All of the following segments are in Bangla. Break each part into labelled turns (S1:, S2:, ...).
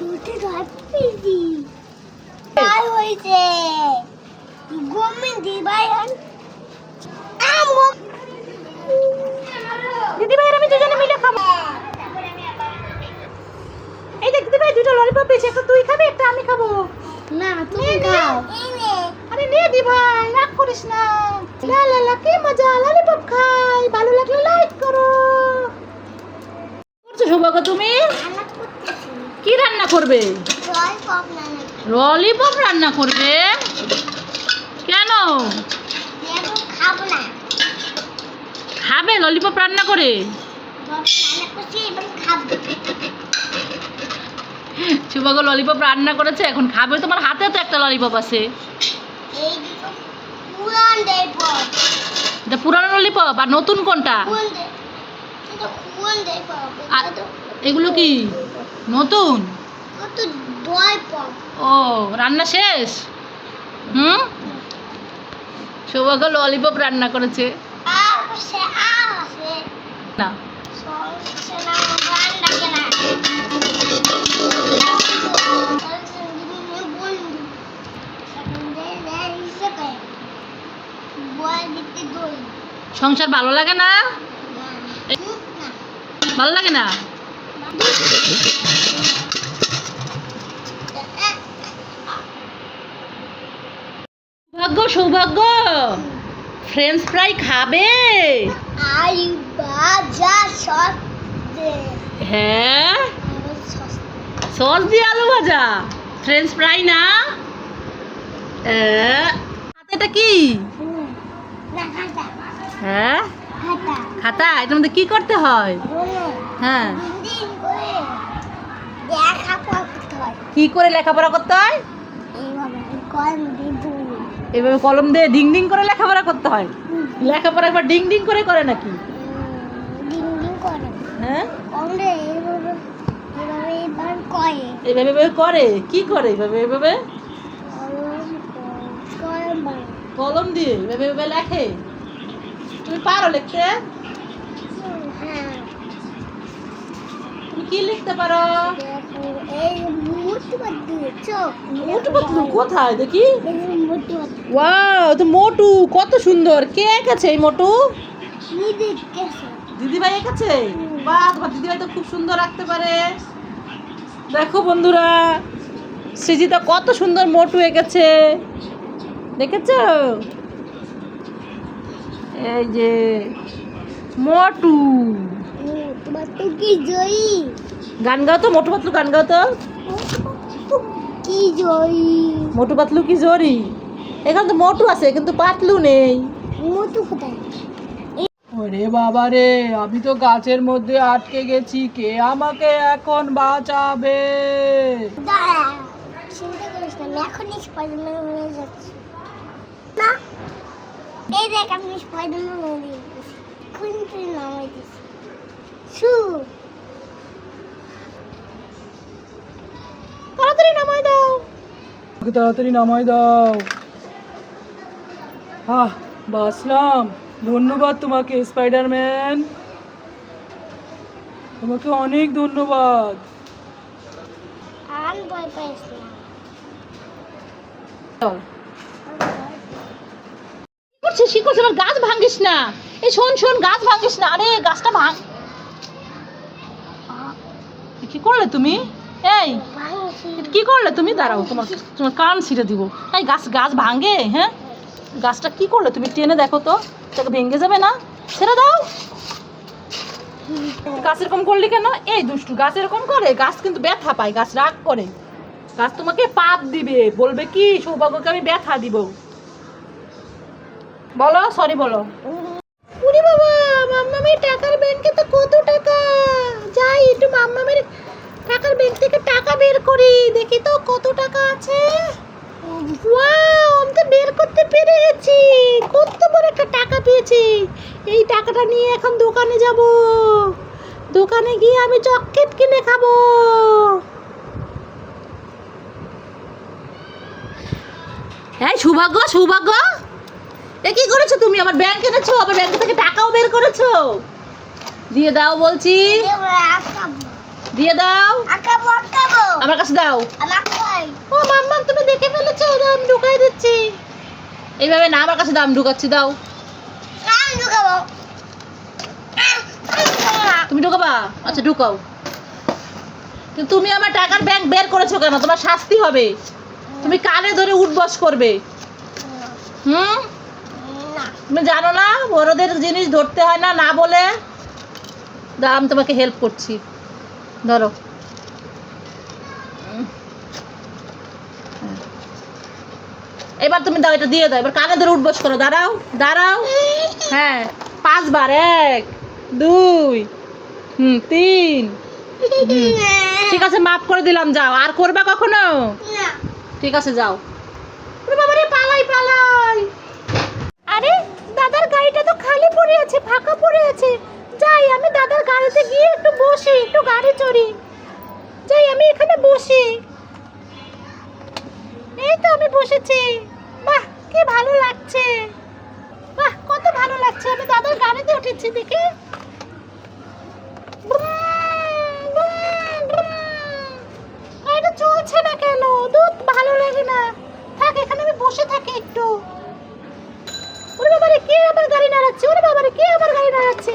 S1: দুটো ধর পিজি আর হইছে গমি দিবাই
S2: দিদি ভাই আমি দুজনে মিলে খাব। এই দেখ দিদি ভাই দুটো ললিপপ পেয়েছি একটা তুই খাবি একটা আমি খাব।
S1: না তুমি খাও।
S2: আরে নে দি ভাই রাগ করিস না। লা লা লা কি মজা ললিপপ খাই। ভালো লাগলে লাইক করো। করছ সৌভাগ্য তুমি
S1: আলাপ করতেছি
S2: কি রান্না করবে? ললিপপ রান্না করবে? কেন?
S1: খাব
S2: ললিপপ রান্না করে? সৌভাগ্য ললিপপ রান্না করেছে এখন খাবে? তোমার হাতে তো একটা ললিপপ আছে। এটা পুরানো ললিপপ আর নতুন কোনটা? এগুলো কি? নতুন? ও রান্না শেষ? হুম? সৌভাগ্য ললিপপ রান্না করেছে। না। সংসার ভালো লাগে না? ভালো লাগে না? সৌভাগ্য সৌভাগ্য। ফ্রেঞ্চ ফ্রাই খাবে। হ্যাঁ?
S1: সস
S2: দিয়ে আলু ভাজা। ফ্রেঞ্চ ফ্রাই না। এটা কি? হ্যাঁ? খাতা। এটার মধ্যে কি করতে হয়? হ্যাঁ।
S1: হয়।
S2: কি করে লেখাপড়া করতে হয়? এভাবে কলম দিয়ে ডিং ডিং করে লেখাপড়া করতে হয়। লেখাপড়া একবার ডিং ডিং করে করে নাকি? হ্যাঁ?
S1: করে
S2: এভাবে করে। কি করে এইভাবে এভাবে?
S1: কলম
S2: দিয়ে এভাবে এভাবে লেখে। তুমি পারো লিখতে? তুমি কি লিখতে পারো? কোথায়? দেখি। ওয়াও তো কত সুন্দর। কে এঁকেছে এই মোটু? দিদিভাই এঁকেছে? তোমার দিদিভাই তো খুব সুন্দর রাখতে পারে। দেখো বন্ধুরা, সৃজিতা কত সুন্দর মোটু এঁকেছে। দেখেছ? এই যে, মোটু।
S1: তোমার তো কি জয়ী?
S2: গান গাও তো মোটু পাতলু গান গাও তো।
S1: কি জরি
S2: মোটু পাতলু কি জরি? এখানে তো মোটু আছে কিন্তু পাতলু নেই।
S1: মুটু কোথায়
S2: ওরে বাবা রে আমি তো গাছের মধ্যে আটকে গেছি কে আমাকে এখন বাঁচাবে?
S1: এই দেখ আমি স্পাইডারম্যান হয়ে গেছি। কোন তুই নামাই দিস শু
S2: তাড়াতাড়ি নামাই দাও ওকে তাড়াতাড়ি নামাই দাও। আহ বাসলাম ধন্যবাদ তোমাকে স্পাইডারম্যান। তোমাকে অনেক ধন্যবাদ। করছিস? কি করছিস? আমার গাছ ভাঙিস না। এই শোন শোন গাছ ভাঙিস না। আরে গাছটা ভাঙ কি করলে তুমি? এই, কি করলে তুমি? দাঁড়াও, তোমার তোমার কান ছিঁড়ে দিব। এই, গাছ গাছ ভাঙে হ্যাঁ? গাছটা কি করলে? তুমি টেনে দেখো তো। তাকে ভেঙে যাবে না? ছেড়ে দাও। গাছ এরকম করলি কেন? এই দুষ্টু, গাছ এরকম করে, গাছ কিন্তু ব্যথা পায়, গাছ রাগ করে। গাছ তোমাকে পাপ দিবে, বলবে কি, সৌভাগ্যকে আমি ব্যথা দিব। বলো সরি বলো। বাবা টাকার ব্যাংকে তো কত টাকা? যাই একটু মাম্মামের টাকার ব্যাংক থেকে টাকা বের করি। দেখি তো কত টাকা আছে। আমি তো বের করতে পেরেছি। কত বড় একটা টাকা পেয়েছি। এই টাকাটা নিয়ে এখন দোকানে যাব। দোকানে গিয়ে আমি চকলেট কিনে খাব। এই সৌভাগ্য সৌভাগ্য। এ কি করেছ তুমি? আমার ব্যাংক এনেছো? আবার ব্যাংক থেকে টাকাও বের করেছ? দিয়ে দাও বলছি। দিয়ে দাও। আমার কাছে দাও।
S1: আমার
S2: ও মাম্মা তুমি দেখে ফেলেছো দাও আমি ঢুকাই দিচ্ছি। এইভাবে না আমার কাছে দাম ঢুকাচ্ছি দাও।
S1: ঢুকাবো।
S2: তুমি ঢুকাবা? আচ্ছা ঢুকাও। কিন্তু তুমি আমার টাকার ব্যাংক বের করেছ কেন? তোমার শাস্তি হবে। তুমি কানে ধরে উঠবস করবে। হুম? তুমি জানো না বড়দের জিনিস ধরতে হয় না না বলে। দাও আমি তোমাকে হেল্প করছি। ধরো। এবার তুমি দাও এটা দিয়ে দাও। এবার কানে ধরে উঠবস করো। দাঁড়াও দাঁড়াও। হ্যাঁ পাঁচবার এক দুই হুম তিন। ঠিক আছে মাফ করে দিলাম যাও। আর করবা কখনো? ঠিক আছে যাও। ওরে বাবা পালাই পালাই। আরে দাদার গাড়িটা তো খালি পড়ে আছে ফাঁকা পড়ে আছে। যাই, আমি দাদার গাড়িতে গিয়ে একটু বসি, একটু গাড়ি চড়ি। যাই, আমি এখানে বসি। এই তো আমি বসেছি। বাহ, কি ভালো লাগছে। বাহ, কত ভালো লাগছে। আমি দাদার গাড়িতে উঠেছি, দেখি। গাড়িটা চলছে না কেন? ভালো লাগে না। থাক, এখানে আমি বসে থাকি একটু। ওরে বাবা রে কে আমার গাড়ি নাড়াচ্ছে? ওরে বাবা রে কে আমার গাড়ি নাড়াচ্ছে?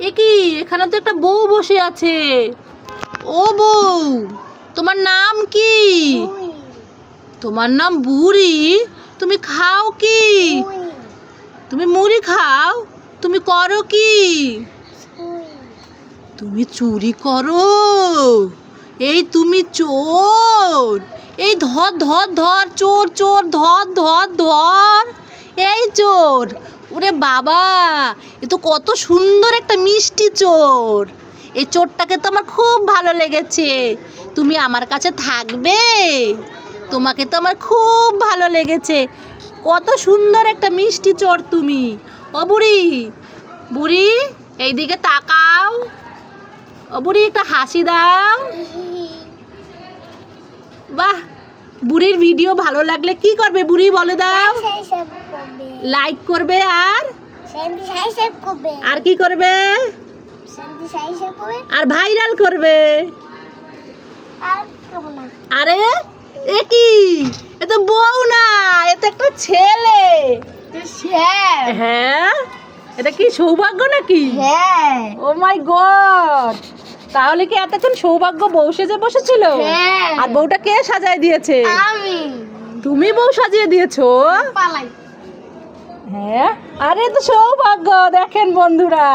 S2: এ কি? এখানে তো একটা বউ বসে আছে। ও বউ, তোমার নাম কি? তোমার নাম বুড়ি? তুমি খাও কি? তুমি মুড়ি খাও? তুমি করো কি? তুমি চুরি করো? এই তুমি চোর। এই ধর ধর ধর, চোর চোর, ধর ধর ধর। এই চোর ওরে বাবা, এ তো কত সুন্দর একটা মিষ্টি চোর। এই চোরটাকে তো আমার খুব ভালো লেগেছে। তুমি আমার কাছে থাকবে, তোমাকে তো আমার খুব ভালো লেগেছে। কত সুন্দর একটা মিষ্টি চোর তুমি। ও বুড়ি বুড়ি, এইদিকে তাকাও। ও বুড়ি, একটা হাসি দাও। বাহ বুড়ির ভিডিও ভালো লাগলে কি করবে বুড়ি? বলে দাও। লাইক করবে আর? আর কি করবে? আর ভাইরাল করবে?
S1: আর
S2: আরে এ কি? এ তো বউ না এ তো একটা ছেলে। হ্যাঁ। এটা কি সৌভাগ্য নাকি?
S1: হ্যাঁ।
S2: ও মাই গড তাহলে কি এতক্ষণ সৌভাগ্য বউ সেজে বসেছিল?
S1: হ্যাঁ।
S2: আর বউটা কে সাজায় দিয়েছে?
S1: আমি।
S2: তুমি বউ সাজিয়ে দিয়েছ?
S1: পালাই।
S2: হ্যাঁ? আরে তো সৌভাগ্য দেখেন বন্ধুরা।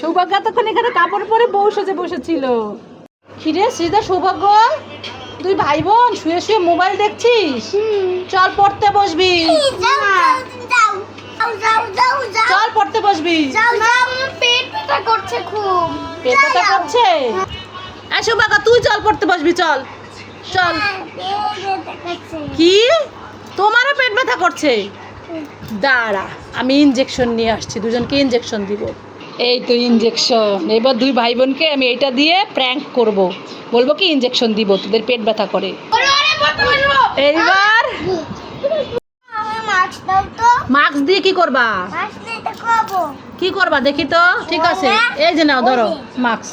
S2: সৌভাগ্য এতক্ষণ এখানে কাপড় পরে বউ সেজে বসেছিল। কিরে শ্রীদা সৌভাগ্য? তুই ভাই বোন শুয়ে শুয়ে মোবাইল দেখছিস? চল পড়তে বসবি। চল পড়তে বসবি
S1: যাও যাও আমার পেট ব্যথা করছে খুব।
S2: পেট ব্যথা। করছে? এই সৌভাগ্য তুই চল পড়তে বসবি চল। চল।
S1: করছে।
S2: কি? তোমারও পেট ব্যথা করছে? দাঁড়া আমি ইনজেকশন নিয়ে আসছি দুজনকে ইনজেকশন দিব। এই তো ইনজেকশন এবার দুই ভাই বোনকে আমি এটা দিয়ে প্র্যাঙ্ক করব। বলব কি ইনজেকশন দিব তোদের পেট ব্যথা করে। এইবার?
S1: মাস্ক
S2: দিয়ে কি করবা? কি করবা দেখি তো? ঠিক আছে। এই যে নাও, ধরো, মাস্ক।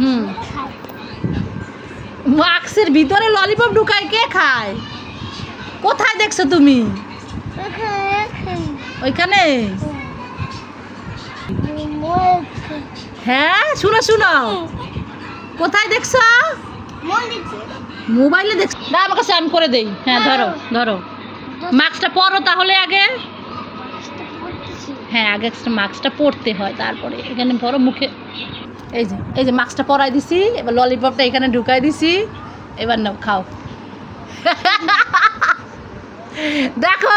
S2: হুম। মাস্কের ভিতরে ললিপপ ঢুকায় কে খায়? কোথায় দেখছ তুমি। ওইখানে। হ্যাঁ শুনো শুনো। কোথায় দেখছ? মোবাইলে দেখ না আমাকে স্নান করে দেই। হ্যাঁ ধরো ধরো। মাস্কটা পরো তাহলে আগে। হ্যাঁ আগে একটা মাস্কটা পরতে হয়, তারপরে এখানে বড় মুখে এই যে এই যে মাস্কটা পরাই দিছি, এবার ললিপপটা এখানে ঢুকাই দিছি, এবার নাও, খাও। দেখো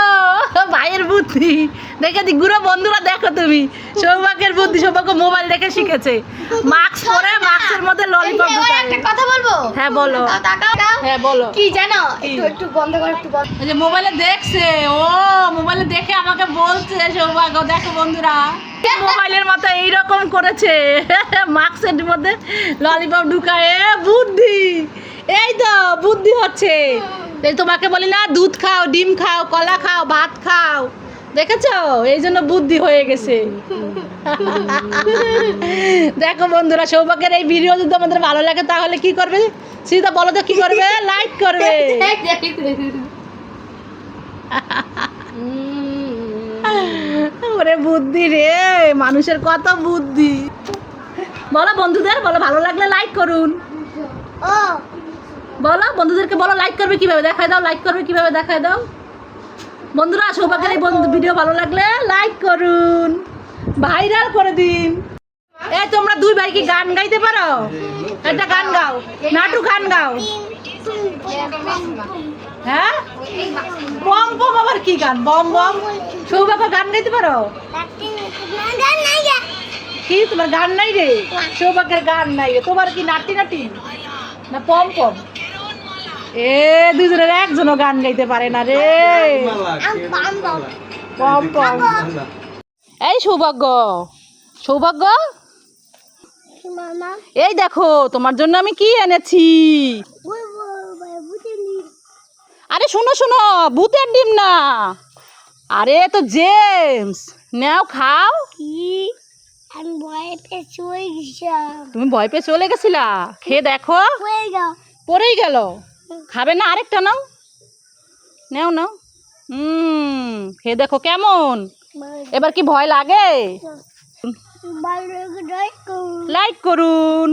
S2: ভাইয়ের বুদ্ধি। দেখে দি গুরু বন্ধুরা দেখো তুমি। সৌভাগ্যের বুদ্ধি সৌভাগ্য মোবাইল দেখে শিখেছে। মাস্ক পরে মাস্কের মধ্যে ললিপপ
S1: একটা কথা বলব?
S2: হ্যাঁ বলো। হ্যাঁ বলো।
S1: কি জানো? একটু একটু বন্ধ করো একটু বন্ধ।
S2: যে মোবাইলে দেখছে ও মোবাইলে দেখে আমাকে বলছে সৌভাগ্য দেখো বন্ধুরা। মোবাইলের মতো এইরকম করেছে। মাস্কের মধ্যে ললিপপ ঢুকায় এ, বুদ্ধি। এই তো বুদ্ধি হচ্ছে। তোমাকে বলি না, দুধ খাও, ডিম খাও, কলা খাও, ভাত খাও। দেখেছ? এই জন্য বুদ্ধি হয়ে গেছে। দেখো বন্ধুরা, সৌভাগ্যের এই ভিডিও যদি আমাদের ভালো লাগে, তাহলে কি করবে? সিধা বলো তো কি করবে? লাইক করবে। ওরে বুদ্ধি রে, মানুষের কত বুদ্ধি। বলো বন্ধুদের, বলো ভালো লাগলে লাইক করুন।
S1: ও।
S2: বলো, বন্ধুদেরকে বলো লাইক করবে কীভাবে? দেখায় দাও লাইক করবে কীভাবে? দেখায় দাও। বন্ধুরা সৌভাগ্যের এই বন্ধু ভিডিও ভালো লাগলে লাইক করুন। ভাইরাল করে দিন। এই তোমরা দুই ভাই কি গান গাইতে পারো? একটা গান গাও। নাটু গান গাও। হ্যাঁ? বম বম আবার কি গান? বম বম? সৌভাগ্য গান গাইতে পারো? কি, তোমার গান নাই রে? সৌভাগ্যের গান নাই রে। তোমার কি নাটি নাটি না পম পম? এ দুজনের একজনও গান গাইতে পারে না রে। এই সৌভাগ্য সৌভাগ্য? এই দেখো তোমার জন্য আমি কি এনেছি? আরে শোনো শোনো ভূতের ডিম না। আরে তো জেমস নাও খাও।
S1: কি আমি ভয়ে পেয়ে চলে গেছিলাম
S2: তুমি ভয় পেয়ে চলে গেছিলা খেয়ে দেখো। পড়েই গেল। খাবে না আরেকটা নাও নেও নাও হুম খেয়ে দেখো কেমন এবার কি ভয় লাগে লাইক করুন